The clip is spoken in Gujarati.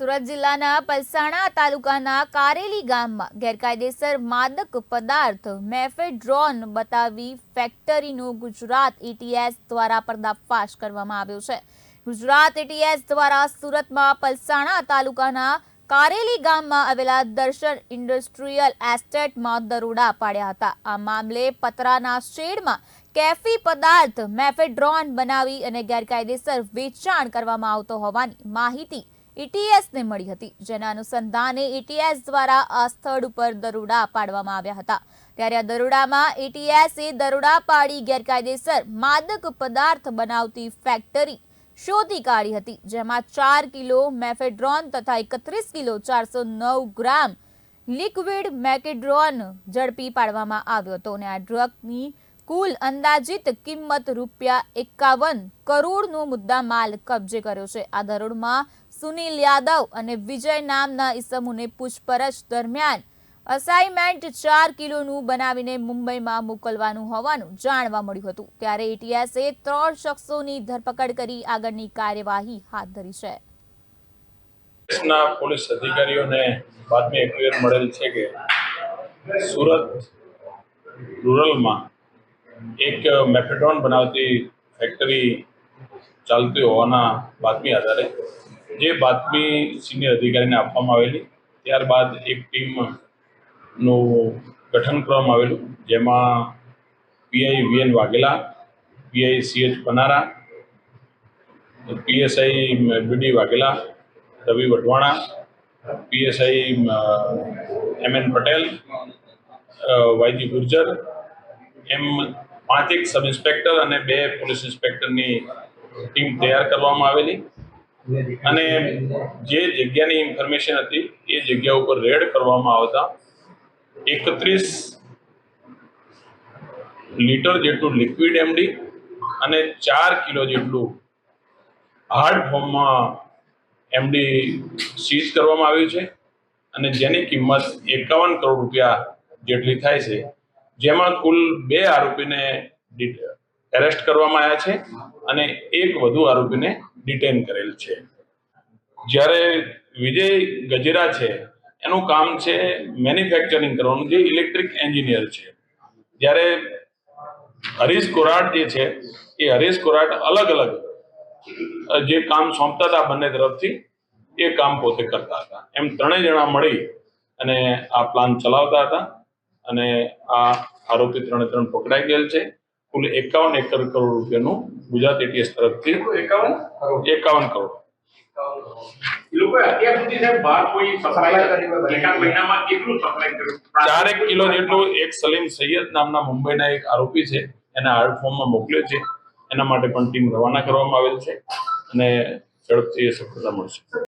સુરત જિલ્લાના પલસાણા તાલુકાના કારેલી ગામમાં ગેરકાયદેસર માદક પદાર્થ મેફેડ્રોન બતાવી ફેક્ટરીનો ગુજરાત એટીએસ દ્વારા પર્દાફાશ કરવામાં આવ્યો છે. ગુજરાત એટીએસ દ્વારા સુરતમાં પલસાણા તાલુકાના કારેલી ગામમાં આવેલા દર્શન ઇન્ડસ્ટ્રીયલ એસ્ટેટમાં દરોડા પાડ્યા હતા. આ મામલે પતરાના શેડમાં કેફી પદાર્થ મેફેડ્રોન બનાવી અને ગેરકાયદેસર વેચાણ કરવામાં આવતો હોવાની માહિતી એટીએસને મળી હતી, જેના અનુસંધાને એટીએસ દ્વારા આ સ્થળ ઉપર દરોડા પાડવામાં આવ્યા હતા. ત્યારે આ દરોડામાં એટીએસે દરોડા પાડી ગેરકાયદેસર માદક પદાર્થ બનાવતી ફેક્ટરી શોધી કાઢી હતી, જેમાં ચાર કિલો મેફેડ્રોન તથા એકત્રીસ કિલો ચારસો નવ ગ્રામ લિક્વિડ મેકેડ્રોન ઝડપી પાડવામાં આવ્યો હતો અને આ ડ્રગની કુલ અંદાજિત કિંમત રૂપિયા એકાવન કરોડનો મુદ્દા માલ કબજે કર્યો છે. આ દરોડમાં સુનિલ યાદવ અને વિજય નામના ઇસમોને પૂછપરછ દરમિયાન અસાઇનમેન્ટ ચાર કિલોનું બનાવીને મુંબઈમાં મોકલવાનું હોવાનું જાણવા મળ્યું હતું. ત્યારે એટીએસે ત્રણ શખ્સોની ધરપકડ કરી આગળની કાર્યવાહી હાથ ધરી છે. દેશના પોલીસ અધિકારીઓને બાતમી ક્લિયર મળેલ છે કે સુરત રૂરલમાં એક મેફેડોન બનાવતી ફેક્ટરી ચાલતી હોવાના બાતમી આધારે જે બાતમી સિનિયર અધિકારીને આપવામાં આવેલી, ત્યારબાદ એક ટીમનું ગઠન કરવામાં આવેલું, જેમાં PI VN Vaghela PI CH Panara PSI BD Vaghela, Ravi Vadhvana PSI M N Patel YG Gurjar, એમ પાંચેક સબ ઇન્સ્પેક્ટર અને બે પોલીસ ઇન્સ્પેક્ટરની ટીમ તૈયાર કરવામાં આવેલી. અને જે જગ્યાની ઇન્ફોર્મેશન હતી, એ જગ્યા ઉપર રેડ કરવામાં આવતા એકત્રીસ લીટર જેટલું લિક્વિડ એમડી અને ચાર કિલો જેટલું હાર્ડ ફોર્મમાં એમડી સીઝ કરવામાં આવ્યું છે. અને જેની કિંમત એકાવન કરોડ રૂપિયા જેટલી થાય છે. જેમાં કુલ બે આરોપીને એરેસ્ટ કરવામાં આવ્યા છે અને એક વધુ આરોપીને ડિટેન કરેલ છે. જ્યારે વિજય ગજેરા છે, એનું કામ છે મેન્યુફેક્ચરિંગ કરવાનું, જે ઇલેક્ટ્રિક એન્જિનિયર છે. જ્યારે હરીશ કોરાટ જે છે, એ હરીશ કોરાટ અલગ અલગ જે કામ સોંપતા હતા બંને તરફથી, એ કામ પોતે કરતા હતા. એમ ત્રણેય જણા મળી અને આ પ્લાન ચલાવતા હતા અને આ આરોપી ત્રણે ત્રણ પકડાઈ ગયેલ છે. કુલ એકાવન એકર કરોડ રૂપિયાનું ગુજરાત એટીએસ તરફથી એકાવન એકાવન કરોડ. ચારેક કિલો જેટલું એક સલીમ સૈયદ નામના મુંબઈના એક આરોપી છે. એને હાર્ડ ફોર્મમાં મોકલ્યો છે. એના માટે પણ ટીમ રવાના કરવામાં આવેલ છે. અને ઝડપથી એ સફળતા મળશે.